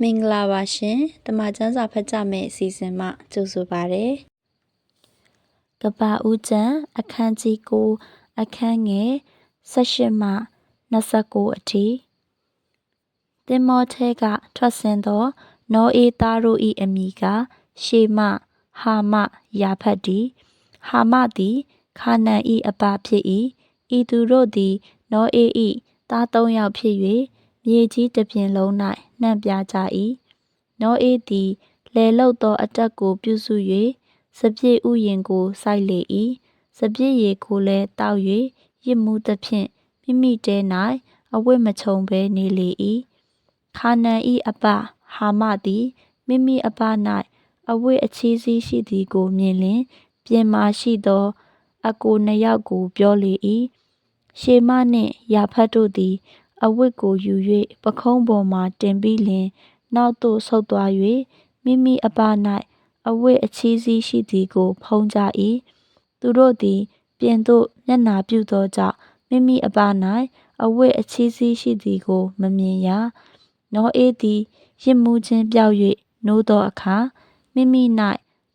မင်္ဂလာပါရှင်တမချန်းစာဖတ်ကြမယ့်အစီအစဉ်မှကြိုဆိုပါရစေ။ကပ္ပဦးကျမ်းအခန်းကြီး9အခန်းငယ်18မှ29အထိသင်္မောထဲကထွက်ဆင်းသောနောအေးသားတို့၏အမိကရှေမဟာမယာဖတ်တီဟာမသည်ခါနန်၏အပဖြစ်၏ဤသူတို့သည်နောအေး၏သားသုံးယောက်ဖြစ်၍ မြေကြီးတစ်ပြင်လုံး၌နှံ့ပြကြ၏နောအေးသည်လေလုတ်သောအတက်ကိုပြုစု၍စပြည့်ဥယင်ကိုစိုက်လေ၏စပြည့်ရည်ကိုလည်းတောက်၍ရစ်မှုသဖြင့်မိမိတဲ၌အဝတ်မချုံဘဲနေလေ၏ခါနန်၏အပဟာမသည်မိမိအပ၌အဝတ်အချီးစီးရှိသည်ကိုမြင်လျင်ပြင်မာရှိသော အကိုနှစ်ယောက်ကိုပြောလေ၏ရှေမနှင့်ယာဖတ်တို့သည် အဝတ်ကိုယူ၍ပခုံးပေါ်မှတင်ပြီးလျှင် နောက်သို့ဆုတ်သွား၍မိမိအပ၌အဝတ်အချီးစီးရှိသည်ကို ဖုံးကြ၏သူတို့သည် ပြင်သို့မျက်နှာပြုသောကြောင့် မိမိအပ၌အဝတ်အချီးစီးရှိသည်ကို မမြင်ရ နောအေးသည်ရစ်မှုချင်းပြောက်၍နိုးသောအခါ မိမိ၌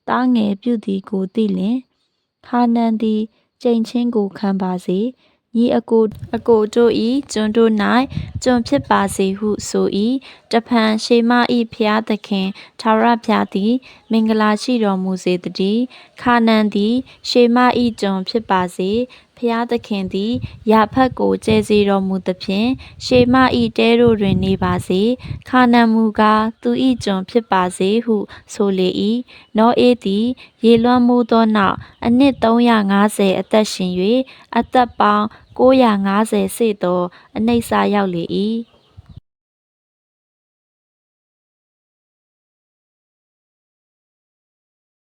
တားငယ်ပြုသည်ကိုသိလျင် ခါနန်သည်ကြိမ်ချင်းကိုခံပါစေ ညီအကိုအကိုတို့ဤကျွန်တို့၌ကျွန်ဖြစ်ပါစေဟုဆို၏တဖန်ရှေမဤဖျားသခင်သာရဖျားသည် မင်္ဂလာရှိတော်မူစေတည်းခါနန်သည် ရှေမဤကျွန်ဖြစ်ပါစေ ဖျားသခင်သည်ယာဖတ်ကိုကျဲစေတော်မူသဖြင့်ရှေမဤတဲတို့တွင်နေပါစေခါနန်မူကားသူဤကျွန်ဖြစ်ပါစေဟုဆိုလေ၏နောအေးသည်ရေလွှမ်းမိုးသောနောက်အနှစ်350အသက်ရှင်၍အသက်ပေါင်း950စေသောအနှိမ့်စာရောက်လေ၏